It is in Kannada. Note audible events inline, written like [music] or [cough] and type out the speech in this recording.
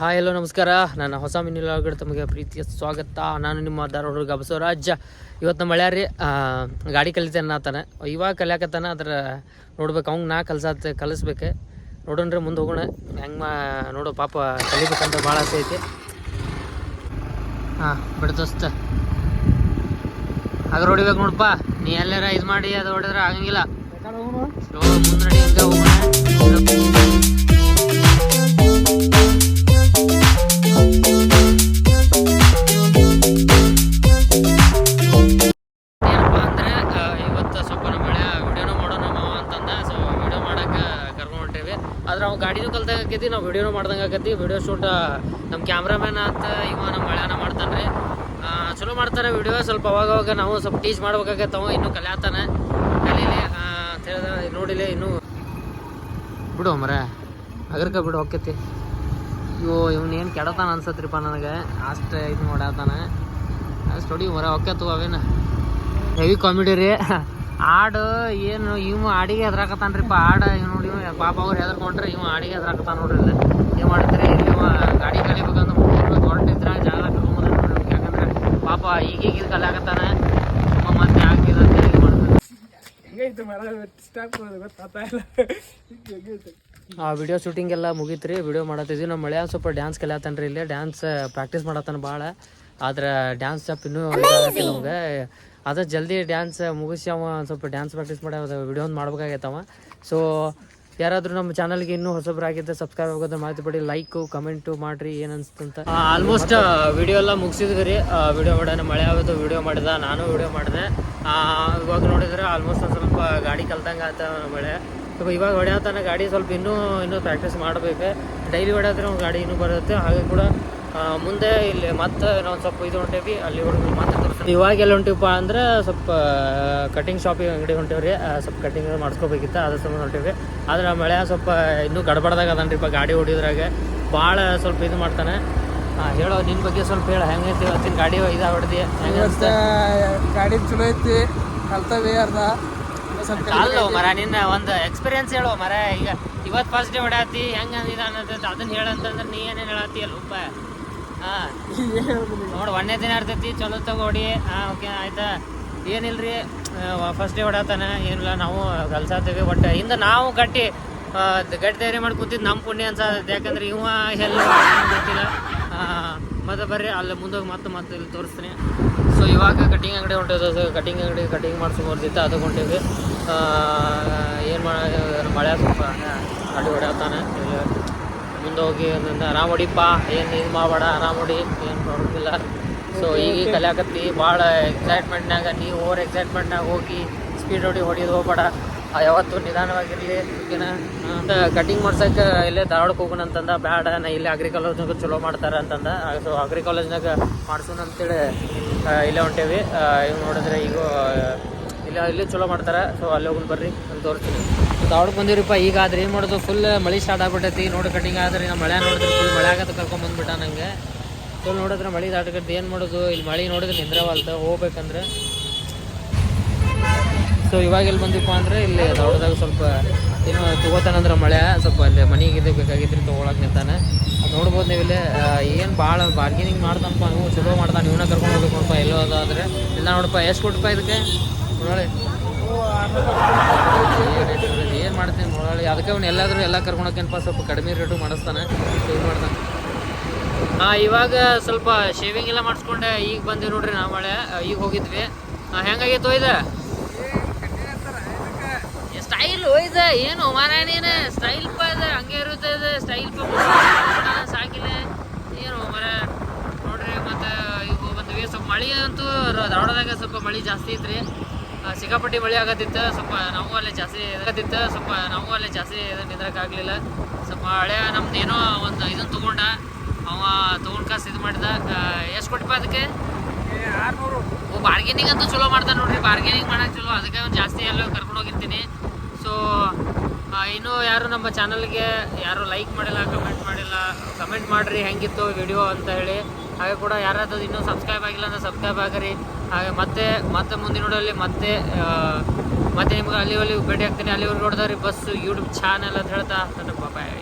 ಹಾಯ್ ಹಲೋ ನಮಸ್ಕಾರ. ನನ್ನ ಹೊಸ ಮಿನಿಲಾಗಡೆ ತಮಗೆ ಪ್ರೀತಿಯ ಸ್ವಾಗತ. ನಾನು ನಿಮ್ಮ ಧಾರವಾಡ ಬಸವರಾಜ್ ಇವತ್ತು ನಮ್ಮ ಮಳ್ಯಾರಿ ಗಾಡಿ ಕಲಿತೇನೆ ಆತನ ಇವಾಗ ಕಲಿಯಾಕತ್ತಾನ ಅದ್ರ ನೋಡ್ಬೇಕು. ಅವ್ನು ನಾ ಕಲ್ಸಾತ ಕಲಿಸ್ಬೇಕು. ನೋಡೋಣ್ರಿ ಮುಂದೆ ಹೋಗೋಣ. ಹೆಂಗೆ ಮಾ ನೋಡು ಪಾಪ ಕಲಿಬೇಕಂತ ಭಾಳ ಆಸೆ ಐತಿ. ಹಾಂ ಬಿಡ್ದೋಸ್ತ ಅದ್ರ ಹೊಡಿಬೇಕು ನೋಡಪ್ಪ ನೀ ಎಲ್ಲಾರ ಇದು ಮಾಡಿ ಅದು ಹೊಡೆದ್ರೆ ಆಗಂಗಿಲ್ಲ. ಮುಂದೆ ಹೋಗೋಣ. ಕಲ್ತಾಗ ಆಕೈತಿ ನಾವು ವಿಡಿಯೋನು ಮಾಡ್ದಂಗೆ ಆಕೈತಿ ವಿಡಿಯೋ ಶೂಟ್ ನಮ್ಮ ಕ್ಯಾಮ್ರಾಮ್ಯಾನ್ ಅಂತ ಇವ ನಮ್ಮ ಮಳ್ಯಾನ ಮಾಡ್ತಾನೆ ರೀ ಚಲೋ ಮಾಡ್ತಾರೆ ವಿಡಿಯೋ. ಸ್ವಲ್ಪ ಅವಾಗ ಅವಾಗ ನಾವು ಸ್ವಲ್ಪ ಟೀಚ್ ಮಾಡ್ಬೇಕಾಗತ್ತವ ಇನ್ನೂ ಕಲಿಯತ್ತಾನೆ ಕಲೀಲಿ ಅಂತ ಹೇಳಿದ ನೋಡಿಲಿ ಇನ್ನೂ. ಬಿಡು ಮರ, ಅಗರ್ಕ ಬಿಡು ಹೋಗ್ತೈತಿ ಇವು ಇವನೇನು ಕೆಡತಾನ ಅನ್ಸತ್ರಿಪ್ಪ ನನಗೆ. ಅಷ್ಟು ಇದು ಮಾಡಾತಾನ. ಅಷ್ಟು ಹೊಡಿ ಮರ ಹೊಕ್ಕತ್ತು ಅವೇನ. ಹೆವಿ ಕಾಮಿಡಿ ರೀ. [laughs] ಹಾಡು ಏನು, ಇವು ಹಾಡಿಗೆ ಹೆದ್ರಾಕತ್ತಾನ್ರಿಪ್ಪ ಹಾಡು ಇವ್ ನೋಡಿ ಇವ ಪಾಪ ಅವ್ರು ಹೆದರ್ಕೊಂಡ್ರೆ ಇವ ಹಾಡಿಗೆ ಹೆದರಾಕತ್ತಾನ ನೋಡ್ರಿ ಇಲ್ಲಿ. ಏನು ಮಾಡ್ತೀರಿ? ಇಲ್ಲಿ ಇವ ಗಾಡಿ ಕಲಿಬೇಕಂತ ದೊಡ್ಡ ಜಾಗ ಕರ್ಕೊಂಬಂದ ನೋಡ್ರಿ ಯಾಕಂದ್ರೆ ಪಾಪ ಈಗೀಗ ಇದು ಕಲಿಯಾಕತ್ತಾನ ಸುಮ್ಮ ಮತ್ತೆ ಆಗ್ತಿದೆ ಅಂತ ಹೇಳಿ ಮಾಡ್ತಾರೆ ಹೆಂಗೈತೆ ಮರ? ಸ್ಟಾಪ್ ಗೊತ್ತಾಗ್ತಾ ಇಲ್ಲ. ಹೆಂಗೈತೆ? ಆ ವಿಡಿಯೋ ಶೂಟಿಂಗ್ ಎಲ್ಲ ಮುಗೀತ್ರಿ. ವಿಡಿಯೋ ಮಾಡತ್ತಿದ್ವಿ ನಮ್ಮ ಮಳೆ ಸ್ವಲ್ಪ ಡ್ಯಾನ್ಸ್ ಕಲಿಯತ್ತಾನ್ರಿ ಇಲ್ಲೇ. ಡ್ಯಾನ್ಸ್ ಪ್ರಾಕ್ಟೀಸ್ ಮಾಡತ್ತಾನ ಭಾಳ ಆದ್ರೆ ಡ್ಯಾನ್ಸ್ ಸ್ಟೆಪ್ ಇನ್ನೂ ನಮ್ಗೆ. ಅದ ಜಲ್ದಿ ಡ್ಯಾನ್ಸ್ ಮುಗಿಸಿ ಅವ ಸ್ವಲ್ಪ ಡ್ಯಾನ್ಸ್ ಪ್ರಾಕ್ಟೀಸ್ ಮಾಡಿ ವಿಡಿಯೋ ಒಂದು ಮಾಡ್ಬೇಕಾಗೈತವ ಸೊ ಯಾರಾದ್ರೂ ನಮ್ಮ ಚಾನಲ್ಗೆ ಇನ್ನೂ ಹೊಸಬ್ರಾಗಿದ್ದರೆ ಸಬ್ಸ್ಕ್ರೈಬ್ ಆಗೋದ್ರ ಮಾಹಿತಿ ಪಡಿ ಲೈಕು ಕಮೆಂಟು ಮಾಡ್ರಿ, ಏನು ಅನ್ಸ್ತಂತ ಆಲ್ಮೋಸ್ಟ್ ವಿಡಿಯೋ ಎಲ್ಲ ಮುಗಿಸಿದ್ವಿ ರೀ. ವಿಡಿಯೋ ಮಾಡೋಣ, ಮಳೆ ಆಗೋದು ವಿಡಿಯೋ ಮಾಡಿದ, ನಾನು ವಿಡಿಯೋ ಮಾಡಿದೆ. ಇವಾಗ ನೋಡಿದ್ರೆ ಆಲ್ಮೋಸ್ಟ್ ಸ್ವಲ್ಪ ಗಾಡಿ ಕಲ್ತಂಗ ಆತ ಮಳೆ. ಸ್ವಲ್ಪ ಇವಾಗ ಹೊಡೆಯತ್ತಾನ ಗಾಡಿ ಸ್ವಲ್ಪ ಇನ್ನೂ ಇನ್ನೂ ಪ್ರಾಕ್ಟೀಸ್ ಮಾಡಬೇಕು. ಡೈಲಿ ಹೊಡೆಯೋದ್ರೆ ಗಾಡಿ ಇನ್ನೂ ಬರುತ್ತೆ. ಹಾಗೆ ಕೂಡ ಮುಂದೆ ಇಲ್ಲಿ ಮತ್ತೆ ನಾವು ಸ್ವಲ್ಪ ಇದು ಹೊಂಟೇವಿ ಅಲ್ಲಿ ಹುಡುಗರು ತೋರಿಸ್ತೀನಿ ಇವಾಗ ಎಲ್ಲಿ ಹೊಂಟಿವಪ್ಪ ಅಂದ್ರೆ ಸ್ವಲ್ಪ ಕಟಿಂಗ್ ಶಾಪಿಗೆ ಅಂಗಡಿ ಹೊಂಟೇವ್ರಿ ಸ್ವಲ್ಪ ಕಟಿಂಗ್ ಮಾಡಿಸ್ಕೋಬೇಕಿತ್ತು ಅದ್ರ ಸಂಬಂಧ ಹೊಂಟೇವಿ ಆದ್ರೆ ಮಳೆ ಸ್ವಲ್ಪ ಇನ್ನೂ ಗಡಬಡ್ದಾಗ ಅದನ್ರಿಪ್ಪ ಗಾಡಿ ಹೊಡಿದ್ರಾಗೆ ಭಾಳ ಸ್ವಲ್ಪ ಇದು ಮಾಡ್ತಾನೆ. ಹಾಂ ಹೇಳೋ ನಿನ್ನ ಬಗ್ಗೆ ಸ್ವಲ್ಪ ಹೇಳ ಹೆಂಗೈತಿ ಇವತ್ತಿನ ಗಾಡಿ ಇದಾಗ ಹೊಡೆದಿ ಹೆಂಗೆ ಗಾಡಿ ಚಲೋ ಐತಿ ಕಲ್ತವಿ ಅರ್ಧ. ಅಲ್ಲೋ ಮರ ನಿನ್ನ ಒಂದು ಎಕ್ಸ್ಪೀರಿಯನ್ಸ್ ಹೇಳೋ ಮರ ಈಗ ಇವತ್ತು ಫಸ್ಟ್ ಡೇ ಹೊಡ್ಯಾತಿ ಹೆಂಗೆ ಅನ್ನೋದು ಅದನ್ನ ಹೇಳಂತಂದ್ರೆ ನೀ ಏನೇನು ಹೇಳತ್ತಿ ಅಲ್ಲ ಉಪ್ಪ. ಹಾಂ ನೋಡಿ ಒಂದೇ ದಿನ ಇರ್ತೈತಿ, ಚಲೋ ತಗೋಡಿ ಹಾಂ ಓಕೆ ಆಯ್ತಾ? ಏನಿಲ್ರಿ? ಫಸ್ಟ್ ಡೇ ಹೊಡತಾನ? ಏನಿಲ್ಲ, ನಾವು ಕಲ್ಸಾತೀವಿ ಬಟ್ ಹಿಂದೆ ನಾವು ಗಟ್ಟಿ ಗಟ್ಟಿ ತಯಾರಿ ಮಾಡಿ ಕೂತಿದ್ದು ನಮ್ಮ ಪುಣ್ಯ ಅನ್ಸತ್ತೆ. ಯಾಕಂದ್ರೆ ಇವ ಎಲ್ಲ ಗೊತ್ತಿಲ್ಲ. ಮತ್ತೆ ಬರ್ರಿ, ಅಲ್ಲಿ ಮುಂದೋಗಿ ಮತ್ತೆ ಮತ್ತೆ ಇಲ್ಲಿ ತೋರಿಸ್ತೀನಿ. ಸೊ ಇವಾಗ ಕಟಿಂಗ್ ಅಂಗಡಿ ಹೊಂಟಿದ್ದು ಕಟಿಂಗ್ ಅಂಗಡಿ ಕಟಿಂಗ್ ಮಾಡ್ಸ್ಕೊಂಡ್ಬರ್ದಿತ್ತು ಅದು ಹೊಂಟಿದ್ವಿ ಏನು ಮಾಡ, ಮಳೆ ಸ್ವಲ್ಪ ಗಾಡಿ ಹೊಡೆಯತ್ತಾನೆ ಮುಂದೆ ಹೋಗಿ ಒಂದೊಂದು ಆರಾಮ್ ಹೊಡಿಪ್ಪ ಏನು ಇದು ಮಾಡಬೇಡ ಆರಾಮ್ ಹೊಡಿ ಏನು ಪ್ರಾಬ್ಲಮ್ ಇಲ್ಲ ಸೊ ಈಗ ಕಲಿಯಾಕತ್ತಿ ಭಾಳ ಎಕ್ಸೈಟ್ಮೆಂಟ್ನಾಗ ನೀವು ಓವರ್ ಎಕ್ಸೈಟ್ಮೆಂಟ್ನಾಗ ಹೋಗಿ ಸ್ಪೀಡ್ ಹೊಡಿ ಹೊಡಿಯೋದು ಹೋಗ್ಬೇಡ. ಆ ಯಾವತ್ತು ನಿಧಾನವಾಗಿರಲಿ ಓಕೆನಾ ಕಟಿಂಗ್ ಮಾಡ್ಸಕ್ಕೆ ಇಲ್ಲೇ ಧಾರವಾಡಕ್ಕೆ ಹೋಗೋಣ ಅಂತಂದ ಬ್ಯಾಡ ನಾ ಇಲ್ಲೇ ಅಗ್ರಿ ಕಾಲೇಜ್ನಾಗ ಚಲೋ ಮಾಡ್ತಾರೆ ಅಂತಂದ. ಸೊ ಅಗ್ರಿ ಕಾಲೇಜ್ನಾಗ ಮಾಡ್ಸೋಣ ಅಂತೇಳಿ ಇಲ್ಲೇ ಹೊಂಟೇವಿ. ಇವ್ ನೋಡಿದ್ರೆ ಈಗ ಇಲ್ಲ ಇಲ್ಲಿ ಚಲೋ ಮಾಡ್ತಾರೆ. ಸೊ ಅಲ್ಲಿ ಹೋಗಿ ಬರ್ರಿ ಅಂತ ತೋರಿಸ್ತೀನಿ. ಧಾರವಾಡಕ್ಕೆ ಬಂದಿರಪ್ಪ ಈಗ ಆದ್ರೆ ಏನು ಮಾಡೋದು ಫುಲ್ ಮಳೆ ಸ್ಟಾರ್ಟ್ ಆಗ್ಬಿಟ್ಟೈತಿ. ನೋಡಿ ಕಟಿಂಗ್ ಆದ್ರೆ ಮಳೆ ನೋಡಿದ್ರೆ ಫುಲ್ ಮಳೆ ಆಗತ್ತೆ ಕರ್ಕೊಂಡ್ ಬಂದ್ಬಿಟ್ಟ ನಂಗೆ. ಫುಲ್ ನೋಡಿದ್ರೆ ಮಳೆ ದಾಟಕತ್ತೆ. ಏನು ಮಾಡೋದು, ಇಲ್ಲಿ ಮಳೆ ನೋಡಿದ್ರೆ ನಿಂದ್ರವಲ್ತ ಹೋಗ್ಬೇಕಂದ್ರೆ. ಸೊ ಇವಾಗ ಇಲ್ಲಿ ಬಂದಿಪ್ಪ ಅಂದ್ರೆ, ಇಲ್ಲಿ ದೌಡ್ದಾಗ ಸ್ವಲ್ಪ ಏನು ತಗೋತಾನಂದ್ರೆ ಮಳೆ, ಸ್ವಲ್ಪ ಅಲ್ಲಿ ಮನೆಗೆ ಇದು ಬೇಕಾಗಿತ್ತು ತೊಗೊಳಕ್ಕೆ ನಿಂತಾನೆ. ಅದು ನೋಡ್ಬೋದು ನೀವು ಇಲ್ಲಿ ಏನು ಭಾಳ ಬಾರ್ಗೇನಿಂಗ್ ಮಾಡ್ತಾನಪ್ಪ ನೀವು, ಚಲೋ ಮಾಡ್ತಾನೆ ಇವನ್ನ ಕರ್ಕೊಂಡು ಹೋಗ್ಬೇಕು ನೋಡಪ್ಪ ಎಲ್ಲೋ ಇಲ್ಲ ನೋಡಪ್ಪ, ಎಷ್ಟು ಕೊಟ್ಟಪ್ಪ ಇದಕ್ಕೆ? ನೋಡಿ ಅದಕ್ಕೆ ಅವ್ನು ಎಲ್ಲಾದರೂ ಎಲ್ಲ ಕರ್ಕೊಂಡೋಕೇನಪ್ಪ ಸ್ವಲ್ಪ ಕಡಿಮೆ ರೇಟು ಮಾಡಿಸ್ತಾನೆ. ಇದು ಮಾಡ್ತಾನೆ ಹಾಂ, ಇವಾಗ ಸ್ವಲ್ಪ ಶೇವಿಂಗ್ ಎಲ್ಲ ಮಾಡಿಸ್ಕೊಂಡೆ. ಈಗ ಬಂದಿವಿ ನೋಡ್ರಿ ನಾವು ಮಳೆ. ಈಗ ಹೋಗಿದ್ವಿ. ಹಾಂ ಹೆಂಗಾಗಿತ್ತು ಹೋಯ್ದ ಸ್ಟೈಲ್ ಹೋಯ್ದ ಏನು ಮಾರಾಯಣ ಸ್ಟೈಲ್ ಪ ಇದೆ ಹಂಗೆ ಇರುತ್ತೆ ಇದು ಸ್ಟೈಲ್ ಪ ಸಾಕಿಲ್ಲ ಏನು ಮರ ನೋಡ್ರಿ, ಮತ್ತು ಈಗ ಬಂದ್ವಿ ಸ್ವಲ್ಪ ಮಳೆ ಅಂತೂ ದಾಡೋದಾಗ ಸ್ವಲ್ಪ ಮಳೆ ಜಾಸ್ತಿ ಐತ್ರಿ. ಸಿಕ್ಕಾಪಟ್ಟಿ ಮಳೆ ಆಗತ್ತಿತ್ತು ಸ್ವಲ್ಪ ನಾವು ಅಲ್ಲೇ ಜಾಸ್ತಿ ಆಗತ್ತಿತ್ತು ಸ್ವಲ್ಪ ನಾವು ಅಲ್ಲೇ ಜಾಸ್ತಿ ನಿಂದ್ರಕ್ಕಾಗಲಿಲ್ಲ ಸ್ವಲ್ಪ ಹಳೆ ನಮ್ದು ಏನೋ ಒಂದು ಇದನ್ನು ತೊಗೊಂಡ, ಅವ ತೊಗೊಂಡು ಕಾಸು ಇದು ಮಾಡಿದ. ಎಷ್ಟು ಕೊಟ್ಟಪ್ಪ ಅದಕ್ಕೆ ಓ ಬಾರ್ಗೇನಿಂಗ್ ಅಂತೂ ಚಲೋ ಮಾಡ್ತಾನೆ ನೋಡ್ರಿ ಬಾರ್ಗೇನಿಂಗ್ ಮಾಡಕ್ಕೆ ಚಲೋ. ಅದಕ್ಕೆ ಒಂದು ಜಾಸ್ತಿ ಎಲ್ಲ ಕರ್ಕೊಂಡು ಹೋಗಿರ್ತೀನಿ. ಸೊ ಇನ್ನೂ ಯಾರು ನಮ್ಮ ಚಾನಲ್ಗೆ ಯಾರು ಲೈಕ್ ಮಾಡಿಲ್ಲ ಕಮೆಂಟ್ ಮಾಡಿಲ್ಲ ಕಮೆಂಟ್ ಮಾಡಿರಿ, ಹೆಂಗಿತ್ತು ವಿಡಿಯೋ ಅಂತ ಹೇಳಿ. ಹಾಗೆ ಕೂಡ ಯಾರಾದರೂ ಇನ್ನೂ ಸಬ್ಸ್ಕ್ರೈಬ್ ಆಗಿಲ್ಲ ಅಂದ್ರೆ ಸಬ್ಸ್ಕ್ರೈಬ್ ಆಗಿರಿ. ಹಾಗೆ ಮತ್ತೆ ಮತ್ತೆ ಮುಂದಿನ ನೋಡಲ್ಲಿ ಮತ್ತೆ ಮತ್ತೆ ನಿಮ್ಗೆ ಅಲ್ಲಿ ಅಲ್ಲಿ ಭೇಟಿ ಆಗ್ತೀನಿ. ಅಲ್ಲಿವರೆಗೆ ನೋಡಿದವ್ರಿ ಬಸ್ಸು ಯೂಟ್ಯೂಬ್ ಚಾನಲ್ ಅಂತ ಹೇಳ್ತಾ ನನ್ನ ಬಾಯ್